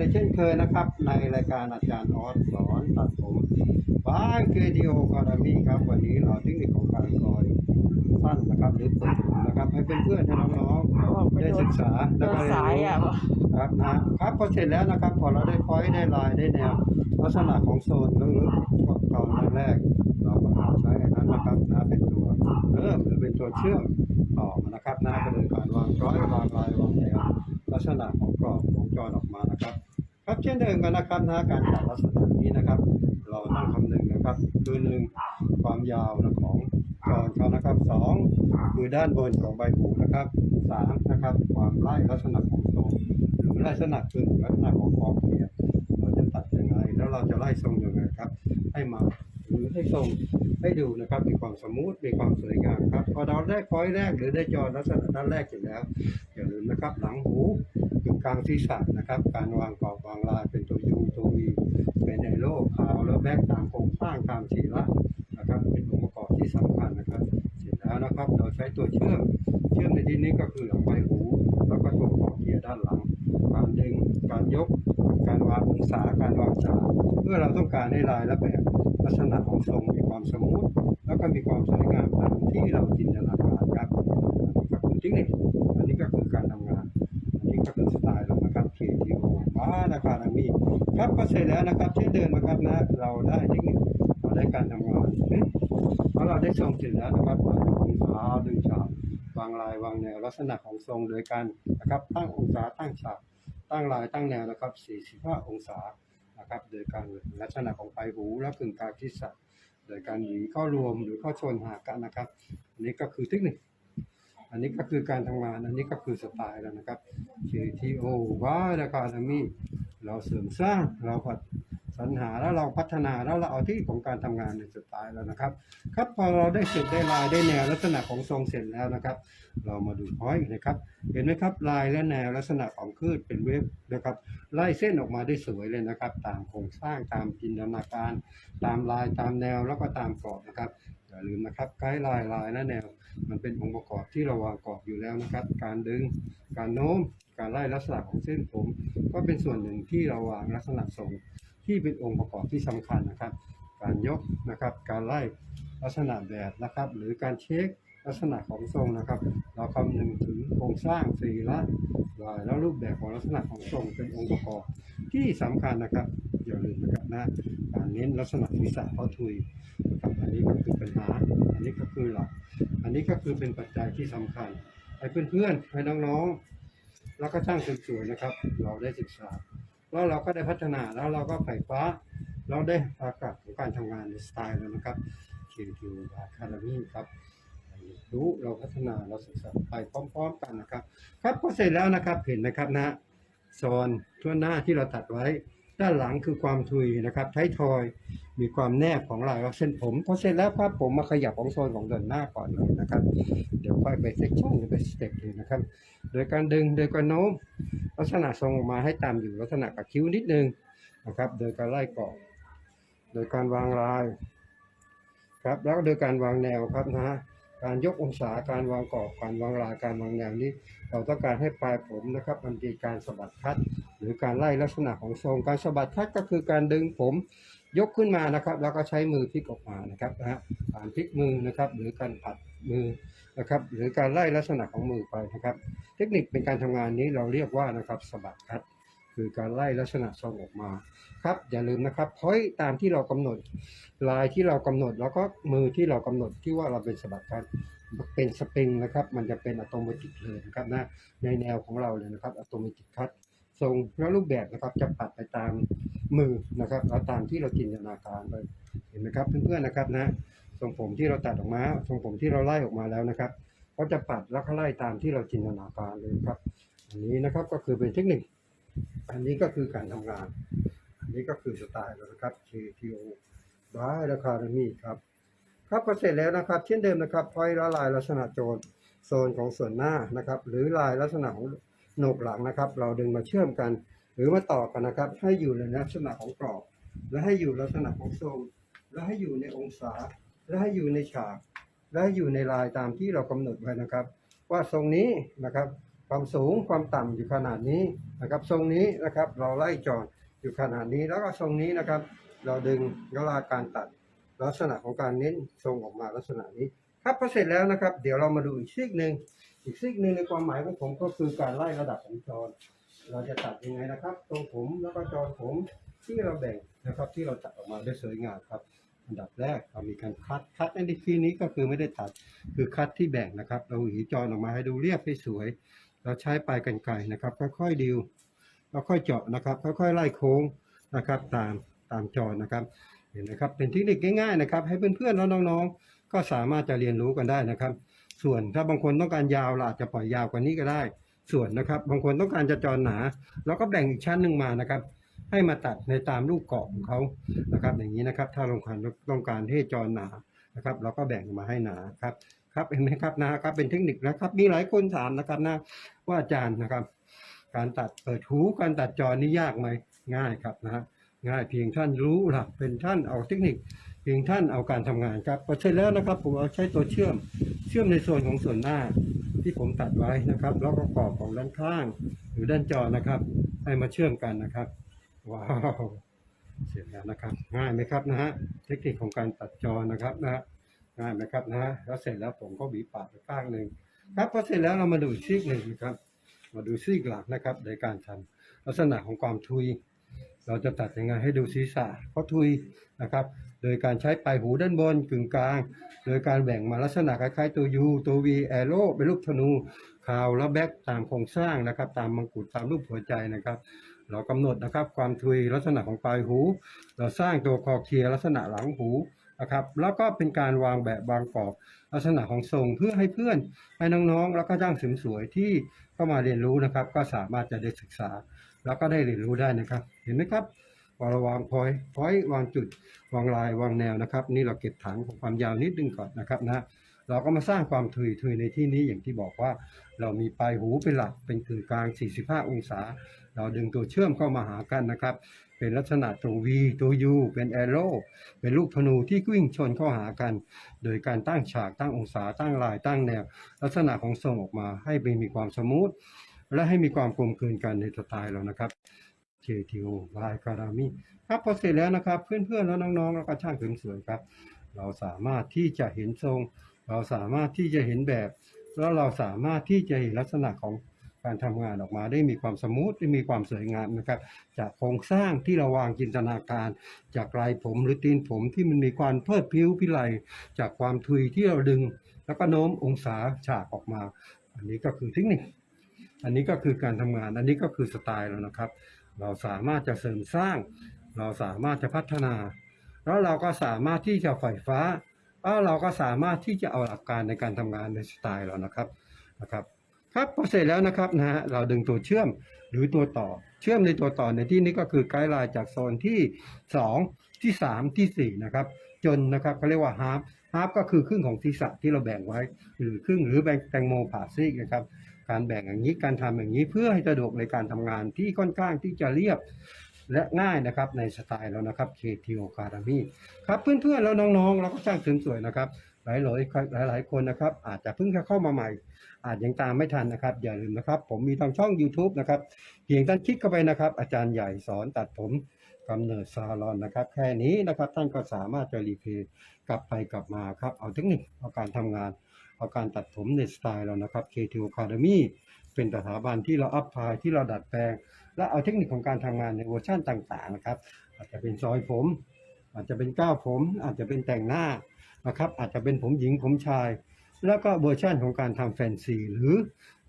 ในเช่นเคยนะครับ ในรายการอาจารย์ออสสอนตัดผมบ้านเกรดิโอคารามีครับ วันนี้เราเทคนิคของการซอยสั้นนะครับหรือตัดผมนะครับ ให้เพื่อนๆให้น้องๆได้ศึกษาโดและนก็เรียนสายรู้อะครับนะครับพอเสร็จแล้วนะครับ พอเราได้พอยต์ได้ลายได้แนวลักษณะของโซนลึกๆก่อนแรกๆเราก็ใช้อันนั้นนะครับนะเป็นตัวเริ่มหรือเป็นตัวเชื่อมต่อมานะครับนะก็เลยการวางร้อยวางลายวางแนวลักษณะของกรอบของจอออกมานะครับ ครับเช่นเดิมกันนะครับนะการตัดลักษณะนี้นะครับ เราต้องคำนึงนะครับคือหนึ่งความยาวของจอเขานะครับสองคือด้านบนของใบหูนะครับสามนะครับ ความไล่ลักษณะของทรงหรือลักษณะคือลักษณะของขอบเขียเราจะตัดยังไง แล้วเราจะไล่ทรงยังไงครับ ให้มาหรือให้ทรงให้ดูนะครับมีความสมูทมีความสวยงามครับพอเราได้พอยแรกหรือได้จอลักษณะด้านแรกเสร็จแล้วอย่าลืมนะครับ หลังหู กลางศีรษะนะครับ การวางกรอบวางลายเป็นตัวยูตัววีเป็นไอโลขาวแล้วแบกตามโครงสร้างตามสีละนะครับ เป็นองค์ประกอบที่สำคัญนะครับเสร็จแล้วนะครับ เราใช้ตัวเชื่อมเชื่อมในที่นี้ก็คือหลังใบหูแล้วก็ตัวขอบเกียร์ด้านหลัง การดึงการยก การวางองศาการวางฉากเพื่อเราต้องการให้ลายและแบบลักษณะของทรงมีความสมูทแล้วก็มีความสวยงามตามที่เราจินตนาการครับอันนี้ก็คือเทคนิคอันนี้ก็คือการทำงาน อันนี้ก็คือสไตล์เรานะครับ KTO บ้านะครับมีครับก็เสร็จแล้วนะครับ เช่นเดิมนะครับนะ เราได้เทคนิคเราได้การทำงานเพราะเราได้ทรงเสร็จแล้วนะครับเรายกองศาดึงฉากวางลายวางแนวลักษณะของทรงโดยการนะครับตั้งองศาตั้งฉากตั้งลายตั้งแนวนะครับ 45 องศานะครับโดยการลักษณะของปลายหูและกึ่งกลางที่สัตว์โดยการหวีเข้ารวมหรือเข้าชนหากันนะครับอันนี้ก็คือเทคนิค อันนี้ก็คือการทำงาน อันนี้ก็คือสไตล์แล้วนะครับ KTO ว้าราคาทมีเราเสริมสร้างเราพัฒสรรหาแล้วเราพัฒนาแล้วเราเอาที่ของการทำงานในสไตล์แล้วนะครับ ครับพอเราได้เสร็จได้ลายได้แนวลักษณะของทรงเสร็จแล้วนะครับ เรามาดูพอยต์นะครับ เห็นไหมครับลายและแนวลักษณะของคลืดเป็นเวฟนะครับไล่เส้นออกมาได้สวยเลยนะครับ ตามโครงสร้างตามจินตนาการ ตามลายตามแนวแล้วก็ตามกรอบนะครับ อย่าลืมนะครับไกด์ลายลายและแนว มันเป็นองค์ประกอบที่เราวางกรอบอยู่แล้วนะครับ การดึง การโน้ม การไล่ลักษณะของเส้นผม ก็เป็นส่วนหนึ่งที่เราวางลักษณะทรงที่เป็นองค์ประกอบที่สำคัญนะครับ การยกนะครับ การไล่ลักษณะแบบนะครับ หรือการเช็คลักษณะของทรงนะครับ เราคำนึงถึงโครงสร้างสีละลายแล้วรูปแบบของลักษณะของทรงเป็นองค์ประกอบที่สำคัญนะครับอย่าลืมนะครับนะ เน้นลักษณะศีรษะเพาะทุยครับอันนี้ก็คือปัญหา อันนี้ก็คือหลัก อันนี้ก็คือเป็นปัจจัยที่สำคัญให้เพื่อนๆให้น้องๆ แล้วก็ช่างสวยๆนะครับ เราได้ศึกษา แล้วเราก็ได้พัฒนาแล้วเราก็ไฝ่ฟ้า เราได้อากาศของการทำงานในสไตล์แล้วนะครับ KQ Academy ครับรู้เราพัฒนาเราศึกษาไปพร้อม ๆ กันนะครับ ครับพอเสร็จแล้วนะครับเห็นนะครับนะโซนทั่วหน้าที่เราตัดไว้ ด้านหลังคือความทุยนะครับท้ายทอยมีความแนบของลายว่าเส้นผมพอเสร็จแล้วครับผมมาขยับของโซนของเดินหน้าก่อนเลยนะครับ เดี๋ยวค่อยไปเซ็กชันหรือไปสเต็ปเลยนะครับ โดยการดึงโดยการโน้มลักษณะทรงออกมาให้ตามอยู่ลักษณะกับคิ้วนิดนึงนะครับ โดยการไล่เกาะโดยการวางลายครับแล้วก็โดยการวางแนวครับนะฮะ การยกองศาการวางกรอบการวางลายการวางแนวนี้ เราต้องการให้ปลายผมนะครับมันมีการสะบัดคัด หรือการไล่ลักษณะของทรงการสะบัดคัดก็คือการดึงผมยกขึ้นมานะครับ แล้วก็ใช้มือพลิกออกมานะครับนะฮะการพลิกมือนะครับ หรือการปัดมือนะครับ หรือการไล่ลักษณะของมือไปนะครับ เทคนิคเป็นการทำงานนี้เราเรียกว่านะครับสะบัดคัด คือการไล่ลักษณะทรงออกมาครับอย่าลืมนะครับพอยตามที่เรากำหนดลายที่เรากำหนดแล้วก็มือที่เรากำหนดที่ว่าเราเป็นสบัดคัดเป็นสปริงนะครับ มันจะเป็นอัตโนมัติเลยนะครับนะในแนวของเราเลยนะครับอัตโนมัติคัดทรงและรูปแบบนะครับจะปัดไปตามมือนะครับแล้วตามที่เราจินตนาการเลยเห็นไหมครับเพื่อนๆนะครับนะทรงผมที่เราตัดออกมาทรงผมที่เราไล่ออกมาแล้วนะครับก็จะปัดแล้วก็ไล่ตามที่เราจินตนาการเลยครับ อันนี้นะครับก็คือเป็นเทคนิค อันนี้ก็คือการทำงาน อันนี้ก็คือสไตล์แล้วนะครับ KTO บายราคามีครับ ครับพอเสร็จแล้วนะครับ เช่นเดิมนะครับพอยละลายลักษณะโจรโซนของส่วนหน้านะครับ หรือลายลักษณะของโหนกหลังนะครับ เราดึงมาเชื่อมกัน หรือมาต่อกันนะครับ ให้อยู่ในลักษณะของกรอบ และให้อยู่ลักษณะของทรงและให้อยู่ในองศา และให้อยู่ในฉาก และให้อยู่ในลายตามที่เรากำหนดไว้นะครับ ว่าทรงนี้นะครับ ความสูงความต่ำอยู่ขนาดนี้ นะครับทรงนี้นะครับเราไล่จอดอยู่ขนาดนี้แล้วก็ทรงนี้นะครับ เราดึงเวลาการตัดลักษณะของการเน้นทรงออกมาลักษณะนี้ครับพอเสร็จแล้วนะครับ เดี๋ยวเรามาดูอีกซีกหนึ่งอีกซีกหนึ่งในความหมายของผมก็คือการไล่ระดับของจรเราจะตัดยังไงนะครับ ตรงผมแล้วก็จรผมที่เราแบ่งนะครับ ที่เราตัดออกมาได้สวยงามครับ อันดับแรกเรามีการคัดคัดในที่นี้ก็คือไม่ได้ตัดคือคัดที่แบ่งนะครับ เราหวีจรออกมาให้ดูเรียบให้สวย เราใช้ปลายกรรไกรนะครับค่อยๆดิวแล้วค่อยเจาะนะครับ ค่อยๆไล่โค้งนะครับตามตามจอนะครับเห็นไหมครับเป็นเทคนิคง่ายๆนะครับ ให้เพื่อนๆแล้วน้องๆ ก็สามารถจะเรียนรู้กันได้นะครับ ส่วนถ้าบางคนต้องการยาวเราอาจจะปล่อยยาวกว่านี้ก็ได้ ส่วนนะครับ บางคนต้องการจะจรหนาเราก็แบ่งอีกชั้นหนึ่งมานะครับ ให้มาตัดในตามรูปเกาะของเขานะครับ อย่างนี้นะครับ ถ้าต้องการต้องการให้จรหนานะครับ เราก็แบ่งมาให้หนาครับ ครับเห็นไหมครับนะครับ เป็นเทคนิคนะครับ มีหลายคนถามนะครับนะว่าอาจารย์นะครับ การตัดเปิดหูการตัดจอนี่ยากไหมง่ายครับนะฮะง่ายเพียงท่านรู้หลักเป็นท่านเอาเทคนิค เพียงท่านเอาการทำงานครับพอเสร็จแล้วนะครับ ผมเอาใช้ตัวเชื่อมเชื่อมในส่วนของส่วนหน้าที่ผมตัดไว้นะครับ แล้วก็กรอบของด้านข้าง หรือด้านจอนะครับ ให้มาเชื่อมกันนะครับว้าวเสร็จแล้วนะครับ ง่ายไหมครับนะฮะเทคนิคของการตัดจอนะครับนะฮะ ง่ายไหมครับนะแล้วเสร็จแล้วผมก็บีบปากไปข้างหนึ่งครับพอเสร็จแล้วเรามาดูซีกหนึ่งนะครับ มาดูซีกหลักนะครับ ในการทำลักษณะของความทุย เราจะตัดยังไงให้ดูศีรษะเขาทุยนะครับ โดยการใช้ปลายหูด้านบนกึ่งกลาง โดยการแบ่งมาลักษณะคล้ายๆตัว U ตัว V แอโร่เป็นรูปธนูคาวและแบ็กตามโครงสร้างนะครับ ตามมังกรตามรูปหัวใจนะครับเรากำหนดนะครับความทุยลักษณะของปลายหู เราสร้างตัวคอเคลียลักษณะหลังหู นะครับแล้วก็เป็นการวางแบบวางกรอบลักษณะของทรงเพื่อให้เพื่อนให้น้องๆ แล้วก็จ้างเสริมสวยที่เข้ามาเรียนรู้นะครับ ก็สามารถจะได้ศึกษา แล้วก็ได้เรียนรู้ได้นะครับ เห็นไหมครับพอเราวางพอยพอยวางจุดวางลายวางแนวนะครับ นี่เราเก็บถังของความยาวนิดนึงก่อนนะครับนะ เราก็มาสร้างความทุยทุยในที่นี้อย่างที่บอกว่า เรามีปลายหูเป็นหลักเป็นกึ่งกลาง 45 องศา เราดึงตัวเชื่อมเข้ามาหากันนะครับ เป็นลักษณะตัว V ตัว U เป็นแอโร่เป็นลูกธนูที่วิ่งชนเข้าหากัน โดยการตั้งฉากตั้งองศาตั้งลายตั้งแนว ลักษณะของทรงออกมาให้เป็นมีความสมูทและให้มีความกลมกลืนกันในสไตล์เรานะครับ KTO ลายการามิครับพอเสร็จแล้วนะครับ เพื่อนๆแล้วน้องๆแล้วก็ช่างเสริมสวยครับ เราสามารถที่จะเห็นทรง เราสามารถที่จะเห็นแบบ แล้วเราสามารถที่จะเห็นลักษณะของการทำงานออกมาได้มีความสมูทได้มีความสวยงามนะครับ จากโครงสร้างที่เราวางจินตนาการ จากลายผมหรือตีนผมที่มันมีความเพลิดพิ้วพิไลจากความทุยที่เราดึง แล้วก็โน้มองศาฉากออกมา อันนี้ก็คือเทคนิค อันนี้ก็คือการทำงาน อันนี้ก็คือสไตล์แล้วนะครับ เราสามารถจะเสริมสร้าง เราสามารถจะพัฒนา แล้วเราก็สามารถที่จะไฟฟ้า แล้วเราก็สามารถที่จะเอาหลักการในการทำงานในสไตล์เรานะครับนะครับ ครับพอเสร็จแล้วนะครับนะฮะเราดึงตัวเชื่อมหรือตัวต่อ เชื่อมในตัวต่อในที่นี้ก็คือไกด์ไลน์จากโซนที่ 2 ที่ 3 ที่ 4 นะครับ จนนะครับเขาเรียกว่าฮาร์ฟฮาร์ฟก็คือครึ่งของศีรษะที่เราแบ่งไว้ หรือครึ่งหรือแบ่งแตงโมผ่าซีกนะครับการแบ่งอย่างนี้การทำอย่างนี้เพื่อให้สะดวกในการทำงานที่ค่อนข้างที่จะเรียบ และง่ายนะครับในสไตล์เรานะครับ KTO Academy ครับเพื่อนๆแล้วน้องๆแล้วก็ช่างเสริมสวยนะครับหลายหลายๆหลายๆคนนะครับ อาจจะเพิ่งเข้ามาใหม่ อาจยังตามไม่ทันนะครับ อย่าลืมนะครับ ผมมีทางช่อง YouTube นะครับเพียงท่านคลิกเข้าไปนะครับ อาจารย์ใหญ่สอนตัดผมกำเนิดซาลอนนะครับ แค่นี้นะครับท่านก็สามารถจะรีเพลย์กลับไปกลับมาครับ เอาเทคนิคเอาการทำงาน เอาการตัดผมในสไตล์เรานะครับ KTO Academy เป็นสถาบันที่เราอัพพายที่เราดัดแปลง และเอาเทคนิคของการทำงานในเวอร์ชันต่างๆนะครับ อาจจะเป็นซอยผม อาจจะเป็นก้าวผม อาจจะเป็นแต่งหน้านะครับอาจจะเป็นผมหญิงผมชาย แล้วก็เวอร์ชันของการทำแฟนซีหรือ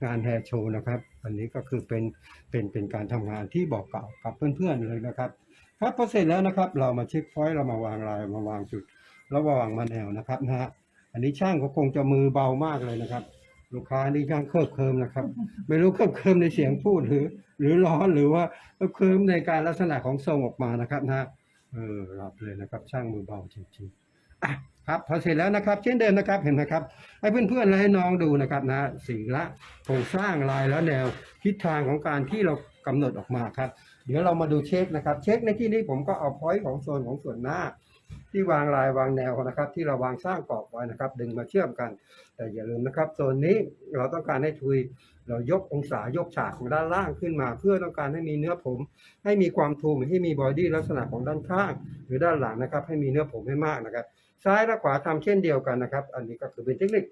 งานแฮร์โชว์นะครับ อันนี้ก็คือเป็นเป็นเป็นการทำงานที่บอกเก่ากับเพื่อนๆเลยนะครับครับพอเสร็จแล้วนะครับ เรามาเช็คพอยต์เรามาวางลายมาวางจุด แล้ววางมาแนวนะครับนะฮะอันนี้ช่างก็คงจะมือเบามากเลยนะครับ ลูกค้านี่ช่างเคลิบเคลิมนะครับ ไม่รู้เคลิบเคลิมในเสียงพูดหรือ หรือร้อนหรือว่าเคลิบเคลิมในการลักษณะของทรงออกมานะครับนะเออรับเลยนะครับช่างมือเบาจริงๆอะครับพอเสร็จแล้วนะครับ เช่นเดิมนะครับเห็นไหมครับให้เพื่อนๆและให้น้องดูนะครับนะสีละโครงสร้างลายและแนวทิศทางของการที่เรากำหนดออกมาครับ เดี๋ยวเรามาดูเช็คนะครับ เช็คในที่นี้ผมก็เอาพอยต์ของโซนของส่วนหน้า ที่วางลายวางแนวนะครับ ที่เราวางสร้างกรอบไว้นะครับ ดึงมาเชื่อมกัน แต่อย่าลืมนะครับโซนนี้เราต้องการให้ทุยเรายกองศายกฉากของด้านล่างขึ้นมา เพื่อต้องการให้มีเนื้อผม ให้มีความทูมให้มีบอดี้ลักษณะของด้านข้าง หรือด้านหลังนะครับ ให้มีเนื้อผมให้มากนะครับ ซ้ายและขวาทำเช่นเดียวกันนะครับ อันนี้ก็คือเป็นเทคนิค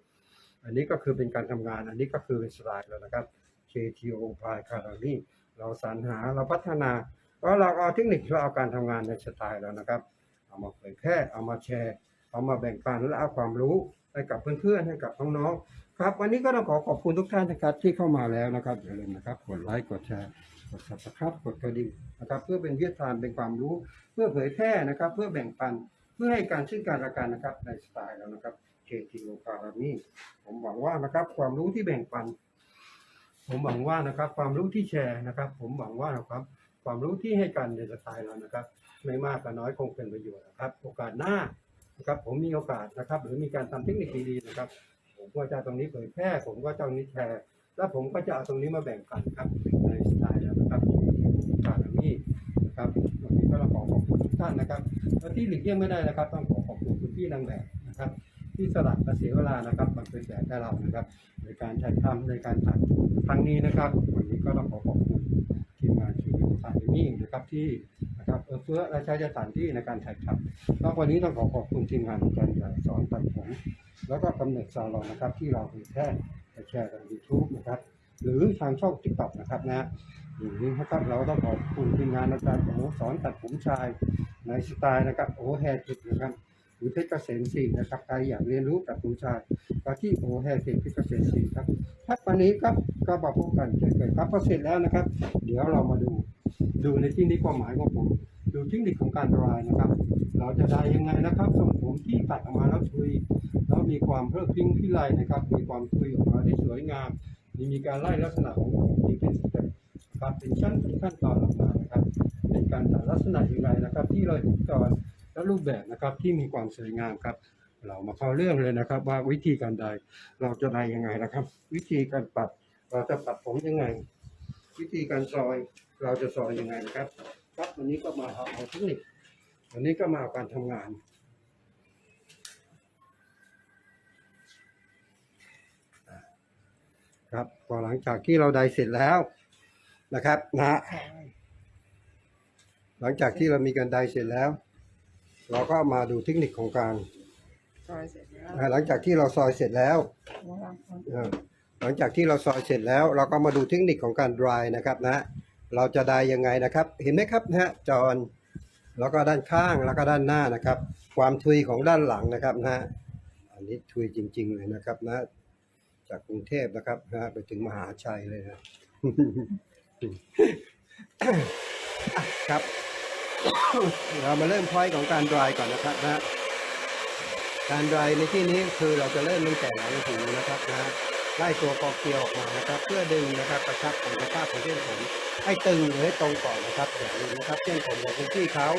อันนี้ก็คือเป็นการทำงาน อันนี้ก็คือเป็นสไตล์แล้วนะครับ KTO p i c a r a n i เราสรรหาเราพัฒนาเพราะเราเอาเทคนิคเราเอาการทำงานในสไตล์แล้วนะครับ เอามาเผยแพร่เอามาแชร์ เอามาแบ่งปันและเอาความรู้ให้กับเพื่อนๆให้กับน้องๆครับ วันนี้ก็ต้องขอขอบคุณทุกท่านนะครับที่เข้ามาแล้วนะครับอย่าลืมนะครับกดไลค์กดแชร์กด subscribe กดกระดิ่งนะครับเพื่อเป็นวิทยาทานเป็นความรู้ เพื่อเผยแพร่นะครับ เพื่อแบ่งปันเพื่อให้การซึ่งการละกันนะครับในสไตล์แล้วนะครับ KTO p a r a m i ผมหวังว่านะครับความรู้ที่แบ่งปัน ผมหวังว่านะครับความรู้ที่แชร์นะครับ ผมหวังว่านะครับความรู้ที่ให้กันในสไตล์เรานะครับ ไม่มากก็น้อยคงเป็นประโยชน์นะครับ โอกาสหน้านะครับ ผมมีโอกาสนะครับ หรือมีการทำเทคนิคดีๆนะครับ ผมก็จะตรงนี้เผยแพร่ ผมก็จะเอานี้แชร์ แล้วผมก็จะเอาตรงนี้มาแบ่งปันครับในสไตล์แล้วนะครับปารามีนะครับวันนี้ก็เราขอขอบคุณทุกท่านนะครับและที่หลีกเลี่ยงไม่ได้นะครับ ต้องขอขอบคุณคุณพี่นางแบบนะครับที่สลับเสียเวลานะครับมาเป็นแบบให้เรานะครับ ในการถ่ายทำในการถ่ายครั้งนี้นะครับ วันนี้ก็ต้องขอขอบคุณทีมงานชีวิตสายนิ่งนะครับที่ นะครับเอื้อและใช้สถานที่ในการถ่ายทำแล้ววันนี้ต้องขอขอบคุณทีมงานอารย์ใหญ่สอนตัดผมแล้วก็กำเนิดซาลอนนะครับ ที่เราเผยแพร่แชร์ทางยูทูบนะครับ หรือทางช่องติ๊กต็อกนะครับนะอย่างนี้นะครับเราต้องขอบคุณทีมงานอาจารย์โอสอนตัดผมชายในสไตล์นะครับโอแฮจิตนะครับหรือเพชรเกษมสี่นะครับใครอยากเรียนรู้กับคุณชายก็ที่โอแฮร์เกตเพชรเกษมสี่ครับครับวันนี้ครับก็มาพบกันเช่นเคยครับพอเสร็จแล้วนะครับ เดี๋ยวเรามาดู ดูในที่นี้ความหมายของผมดูเทคนิคของการดรายนะครับ เราจะได้ยังไงนะครับทรงผมที่ตัดออกมาแล้วทุยแล้วมีความเพิ่มพิ้งพิไลนะครับ มีความทุยออกมาได้สวยงามมีมีการไล่ลักษณะของผมที่เป็นสเต็ปครับเป็นชั้นเป็นขั้นตอนออกมานะครับเป็นการตัดลักษณะอย่างไรนะครับ ที่เราเห็นตอนและรูปแบบนะครับที่มีความสวยงามครับ เรามาเข้าเรื่องเลยนะครับ ว่าวิธีการใดเราจะได้ยังไงนะครับ วิธีการปัดเราจะปัดผมยังไง วิธีการซอย เราจะซอยยังไงนะครับ ครับวันนี้ก็มาเอาเอาเทคนิควันนี้ก็มาเอาการทำงานครับพอหลังจากที่เราได้เสร็จแล้วนะครับนะฮะหลังจากที่เรามีการได้เสร็จแล้ว เราก็มาดูเทคนิคของการซอยเสร็จแล้วอ่าหลังจากที่เราซอยเสร็จแล้ววางคนเออหลังจากที่เราซอยเสร็จแล้ว เราก็มาดูเทคนิคของการ dry นะครับนะ เราจะได้ยังไงนะครับ เห็นไหมครับนะฮะจอนแล้วก็ด้านข้างแล้วก็ด้านหน้านะครับ ความทุยของด้านหลังนะครับนะฮะอันนี้ทุยจริง ๆ เลยนะครับนะ จากกรุงเทพนะครับนะไปถึงมหาชัยเลยนะครับ เรามาเริ่มพอยของการ dry ก่อนนะครับนะการดรายในที่นี้คือเราจะเริ่มตั้งแต่หลังหูนะครับนะ ไล่ตัวกอเกียวออกมานะครับ เพื่อดึงนะครับกระชับของกระชับของเส้นผมให้ตึงหรือให้ตรงก่อนนะครับอย่าลืมนะครับเส้นผมของคุณพี่เขา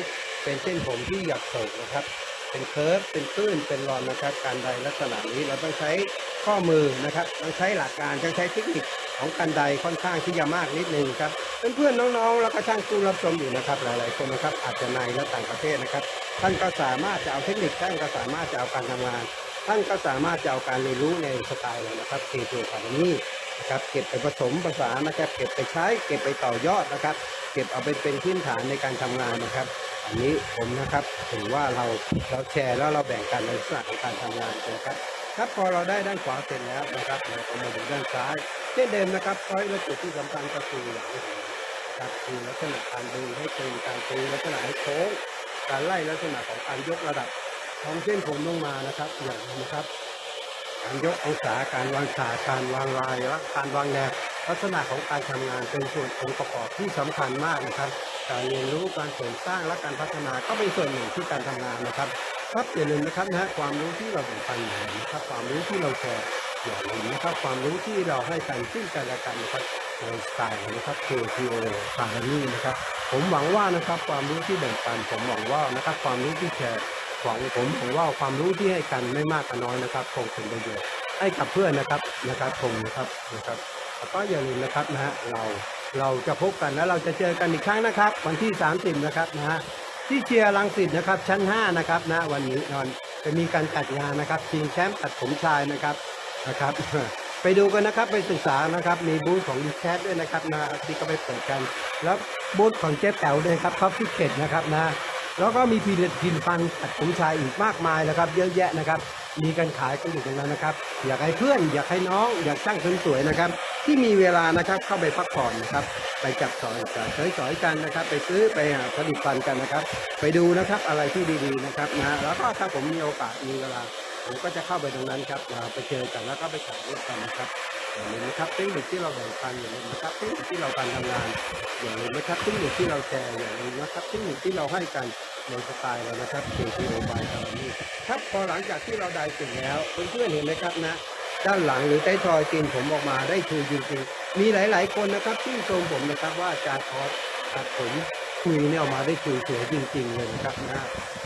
เป็นเส้นผมที่หยักโศกนะครับ เป็นเคิร์ฟเป็นตื้นเป็นรอนนะครับการใดลักษณะนี้เราต้องใช้ข้อมือนะครับต้องใช้หลักการต้องใช้เทคนิคของการใดค่อนข้างที่จะมากนิดนึงครับเพื่อนๆน้องๆ แล้วก็ช่างผู้รับชมอยู่นะครับ หลายๆคนนะครับอาจจะในและต่างประเทศนะครับ ท่านก็สามารถจะเอาเทคนิคท่านก็สามารถจะเอาการทำงาน ท่านก็สามารถจะเอาการเรียนรู้ในสไตล์เรานะครับเคทูคาร์นี่นะครับเก็บไปผสมผสานนะครับ เก็บไปใช้ เก็บไปต่อยอดนะครับ เก็บเอาไปเป็นพื้นฐานในการทำงานนะครับ อันนี้ผมนะครับถือว่าเราเราแชร์แล้วเราแบ่งกันในลักษณะของการทำงานนะครับครับพอเราได้ด้านขวาเสร็จแล้วนะครับเราก็มาดูด้านซ้ายเช่นเดิมนะครับพอยและจุดที่สำคัญก็คืออย่างที่เห็นนะครับคือลักษณะการดึงให้ตึงการตึงลักษณะให้โค้งการไล่ลักษณะของการยกระดับ ของเส้นผมลงมานะครับ อย่างนี้นะครับการยกองศาการวางขาการวางลายและการวางแนวลักษณะของการทำงานเป็นส่วนองค์ประกอบที่สำคัญมากนะครับ การเรียนรู้การเสริมสร้างและการพัฒนาก็เป็นส่วนหนึ่งที่การทำงานนะครับครับอย่าลืมนะครับนะฮะความรู้ที่เราแบ่งปันอยู่นะครับความรู้ที่เราแชร์อย่าลืมนะครับความรู้ที่เราให้กันซึ่งกันและกันนะครับในสไตล์นะครับ KTO คาร์นี่นะครับผมหวังว่านะครับความรู้ที่แบ่งปันผมหวังว่านะครับความรู้ที่แชร์ หวังผมหวังว่าความรู้ที่ให้กันไม่มากก็น้อยนะครับคงเป็นประโยชน์ให้กับเพื่อนนะครับนะครับคงนะครับนะครับแล้วก็อย่าลืมนะครับนะฮะเราเราจะพบกันแล้วเราจะเจอกันอีกครั้งนะครับ วันที่ 30 นะครับนะฮะที่เชียร์รังสิตนะครับชั้น 5 นะครับนะวันนี้นอนจะมีการจัดงานนะครับชิงแชมป์ตัดผมชายนะครับนะครับไปดูกันนะครับไปศึกษานะครับมีบูธของดีแคสด้วยนะครับนะที่ก็ไปเปิดกัน แล้วบูธของเจ๊แป๋วด้วยครับท็อปฟิเกตนะครับนะ แล้วก็มีพีเด็ดพินฟันตัดผมชายอีกมากมายนะครับ เยอะแยะนะครับ มีการขายกันอยู่ตรงนั้นนะครับ อยากให้เพื่อน อยากให้น้อง อยากช่างเสริมสวยนะครับ ที่มีเวลานะครับเข้าไปพักผ่อนนะครับ ไปจับสอยกันใช้สอยกันนะครับ ไปซื้อไปหาผลิตภัณฑ์กันนะครับ ไปดูนะครับอะไรที่ดีๆนะครับนะแล้วก็ถ้าผมมีโอกาสมีเวลาผมก็จะเข้าไปตรงนั้นครับไปเจอกันแล้วก็ไปถ่ายรูปกันนะครับอย่าลืมนะครับเทคนิคที่เราแบ่งปันอย่าลืมนะครับเทคนิคที่เราการทำงานอย่าลืมนะครับเทคนิคที่เราแชร์อย่าลืมนะครับเทคนิคที่เราให้กัน ในสไตล์เรานะครับเคทีโอบายคาร์นี่ครับพอหลังจากที่เราได้สิ่งแล้วเพื่อนๆเห็นไหมครับนะ ด้านหลังหรือใต้ทอยตีนผมออกมาได้ทูจริงๆมีหลายๆคนนะครับที่ชมผมนะครับว่าอาจารย์ออสตัดผม คุยเนี่ยออกมาได้คุยสวยจริง ๆ เลยนะครับนะ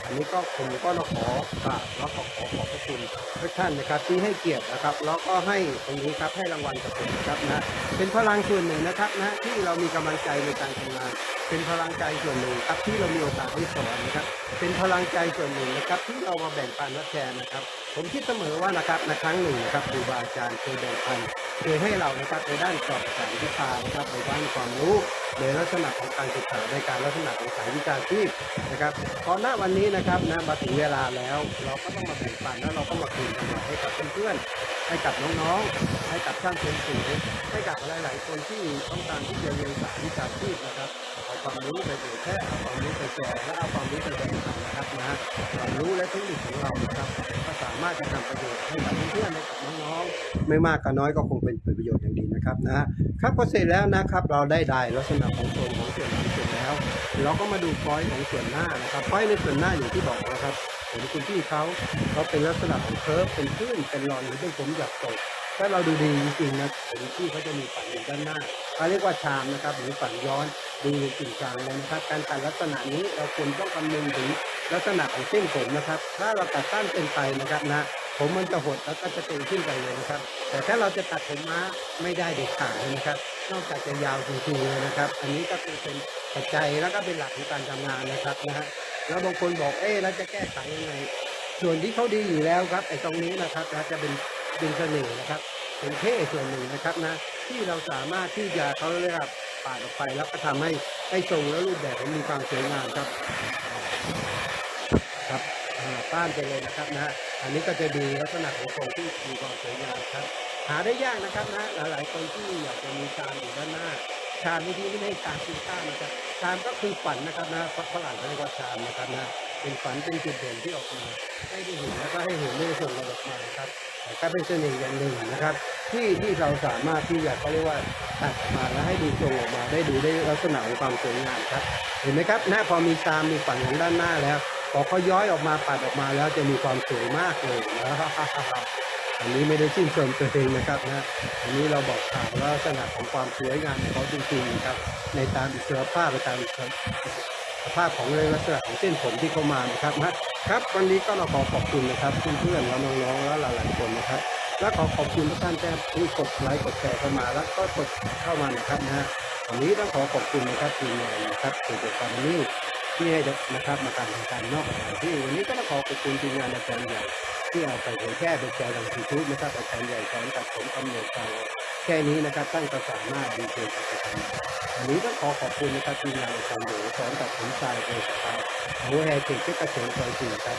อันนี้ก็ผมก็ขอกราบแล้วก็ขอขอบพระคุณทุกท่านนะครับที่ให้เกียรตินะครับ แล้วก็ให้ตรงนี้ครับให้รางวัลกับผมนะครับนะเป็นพลังส่วนหนึ่งนะครับนะที่เรามีกำลังใจในการทำงาน เป็นพลังใจส่วนหนึ่งครับที่เรามีโอกาสได้สอนนะครับ เป็นพลังใจส่วนหนึ่งนะครับ ที่เรามาแบ่งปันและแชร์นะครับ ผมคิดเสมอว่านะครับในครั้งหนึ่งนะครับครูบาอาจารย์เคยแบ่งปันเคยให้เรานะครับในด้านสอบสายวิชานะครับในด้านความรู้ ในลักษณะของการศึกษาในการลักษณะของสายวิชาชีพนะครับพอณวันนี้นะครับนะมาถึงเวลาแล้ว เราก็ต้องมาแบ่งปันแล้วเราก็มาคืนกำไรให้กับเพื่อนๆให้กับน้องๆ ให้กับช่างเป็นสื่อให้กับหลายๆคนที่ต้องการที่จะเรียนสายวิชาชีพนะครับเอาความรู้ไปเผยแพร่เอาความรู้ไปแชร์และเอาความรู้ไปแบ่งปันนะครับนะความรู้และเทคนิคของเรานะครับก็สามารถจะทำประโยชน์ให้กับเพื่อนๆให้กับน้องๆไม่มากก็น้อยก็คงเป็นประโยชน์อย่างดีนะครับนะครับพอเสร็จแล้วนะครับเราได้ได้ลักษณะของโครงของส่วนหลังเสร็จแล้ว เราก็มาดูพอยต์ของส่วนหน้านะครับพอยต์ในส่วนหน้าอย่างที่บอกนะครับเห็นคุณพี่เขาเขาเป็นลักษณะของเคิร์ฟเป็นพื้นเป็นรอนหรือเป็นผมหยักตกถ้าเราดูดีจริงๆนะผมที่เขาจะมีฝันอยู่ด้านหน้าเขาเรียกว่าชามนะครับหรือฝันย้อนดูในกึ่งกลางเลยนะครับ การตัดลักษณะนี้เราควรต้องคำนึงถึงลักษณะของเส้นผมนะครับ ถ้าเราตัดสั้นเป็นไปนะครับนะผมมันจะหดแล้วก็จะเต็มขึ้นไปเลยนะครับ แต่ถ้าเราจะตัดผมม้าไม่ได้เด็ดขาดเลยนะครับ นอกจากจะยาวจริงๆเลยนะครับ อันนี้ก็คือเป็นปัจจัยแล้วก็เป็นหลักของการทำงานนะครับนะฮะแล้วบางคนบอกเอ๊ะแล้วจะแก้ไขยังไง ส่วนที่เขาดีอยู่แล้วครับไอ้ตรงนี้นะครับนะจะเป็นเป็นเสน่ห์นะครับเป็นเท่ส่วนหนึ่งนะครับนะที่เราสามารถที่จะเขาเรียกว่าปาดออกไปแล้วก็ทำให้ให้ทรงและรูปแบบของมีความสวยงามครับครับป้านไปเลยนะครับนะอันนี้ก็จะดีลักษณะของทรงที่มีความสวยงามครับ หาได้ยากนะครับนะหลายๆคนที่อยากจะมีชามอยู่ด้านหน้าชามที่ไม่ได้ชามคือข้ามนะครับชามก็คือฝันนะครับนะฝรั่งเขาเรียกว่าชามนะครับนะเป็นฝันเป็นจุดเด่นที่ออกมาให้ได้เห็นแล้วก็ให้เห็นในส่วนระดับมาครับก็เป็นเสน่ห์อย่างหนึ่งนะครับ ที่ที่เราสามารถที่จะเขาเรียกว่าตัดออกมาแล้วให้ดูทรงออกมา ได้ดูได้ลักษณะของความสวยงามครับ เห็นไหมครับหน้าพอมีตามมีฝั่งของด้านหน้าแล้วพอเขาย้อยออกมาปัดออกมาแล้วจะมีความสวยมากเลยนะครับ อันนี้ไม่ได้ชื่นชมตัวเองนะครับนะอันนี้เราบอกข่าวลักษณะของความสวยงามของเขาจริงๆนะครับในตามอิสระภาพในตามสภาพของในลักษณะของเส้นผมที่เขามานะครับนะครับ วันนี้ก็เราขอขอบคุณนะครับเพื่อนๆและน้องๆและหลายๆคนนะครับ และขอขอบคุณทุกท่านที่กดไลค์กดแชร์เข้ามาแล้วก็กดเข้ามานะครับนะฮะวันนี้ต้องขอขอบคุณนะครับทีมงานนะครับเกี่ยวกับการนี้ที่ให้นะครับมาการทำการนอกสถานที่วันนี้ก็ต้องขอขอบคุณทีมงานอาจารย์ใหญ่ ที่เอาไปเผยแพร่ไปแชร์ทางยูทูบนะครับอาจารย์ใหญ่สอนตัดผมกำเนิดเรแค่นี้นะครับท่านก็สามารถดีเทลกับการทำวันนี้ต้องขอขอบคุณนะครับทีมงานอาจารย์โหสอนตัดผมชายโดยสไตล์โหแฮร์เทคเกษตรซอยสี่ครับ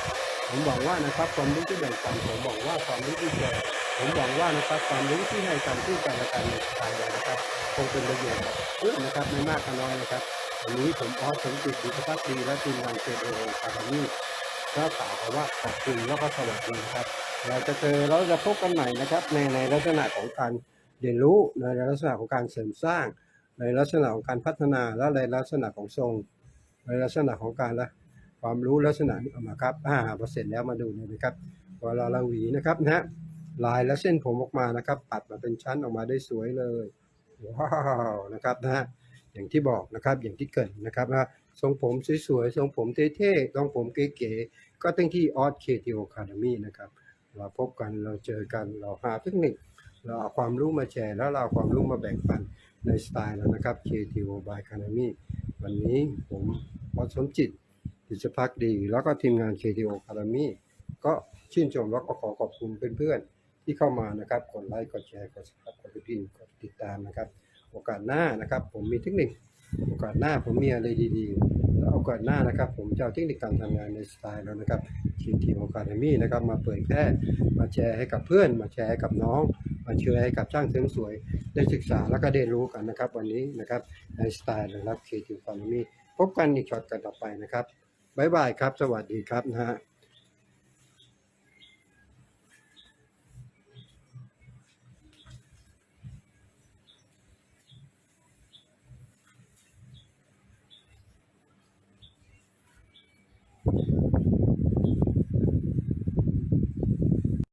ผมหวังว่านะครับความรู้ที่แบ่งปันผมหวังว่าความรู้ที่แชร์ผมหวังว่านะครับความรู้ที่ให้กันที่กันและกันในสไตล์เรานะครับคงเป็นประโยชน์เพื่อนนะครับไม่มากก็น้อยนะครับวันนี้ผมออสสมจิตดิพัฒน์ดีและทีมงานเจเอโอคาร์นี่ ก็กล่าวคำว่าขอบคุณแล้วก็สวัสดีครับ เราจะเจอเราจะพบกันใหม่นะครับ ในในลักษณะของการเรียนรู้ในลักษณะของการเสริมสร้าง ในลักษณะของการพัฒนาและในลักษณะของทรง ในลักษณะของการละความรู้ลักษณะนี้ออกมาครับอ่าพอเสร็จแล้วมาดูเลยนะครับเวลาเราหวีนะครับนะฮะลายและเส้นผมออกมานะครับ ปัดมาเป็นชั้นออกมาได้สวยเลยว้าวนะครับนะฮะอย่างที่บอกนะครับอย่างที่เกิดนะครับนะทรงผมสวยๆทรงผมเท่ๆทรงผมเก๋ๆ ก็ตั้งที่ออสเคทีโอคาเดมี่นะครับ เราพบกันเราเจอกันเราหาเทคนิค เราเอาความรู้มาแชร์แล้วเราเอาความรู้มาแบ่งปันในสไตล์แล้วนะครับ KTO by Academy วันนี้ผมวัดสมจิตดิษพักดี แล้วก็ทีมงาน KTO Academy ก็ชื่นชมแล้วก็ขอขอบคุณเพื่อนๆ ที่เข้ามานะครับ กดไลค์กดแชร์กด subscribe กดกระดิ่งกดติดตามนะครับ โอกาสหน้านะครับ ผมมีเทคนิค โอกาสหน้าผมมีอะไรดีๆ โอกาสหน้านะครับ ผมจะเอาเทคนิคการทำงานในสไตล์แล้วนะครับ KTO Academy นะครับ มาเผยแพร่มาแชร์ให้กับเพื่อน มาแชร์ให้กับน้อง มาแชร์ให้กับช่างเสริมสวย ได้ศึกษาแล้วก็ได้รู้กันนะครับ วันนี้นะครับในสไตล์นะครับ KTO Academy พบกันอีกช็อตกันต่อไปนะครับบ๊ายบายครับ สวัสดีครับนะฮะ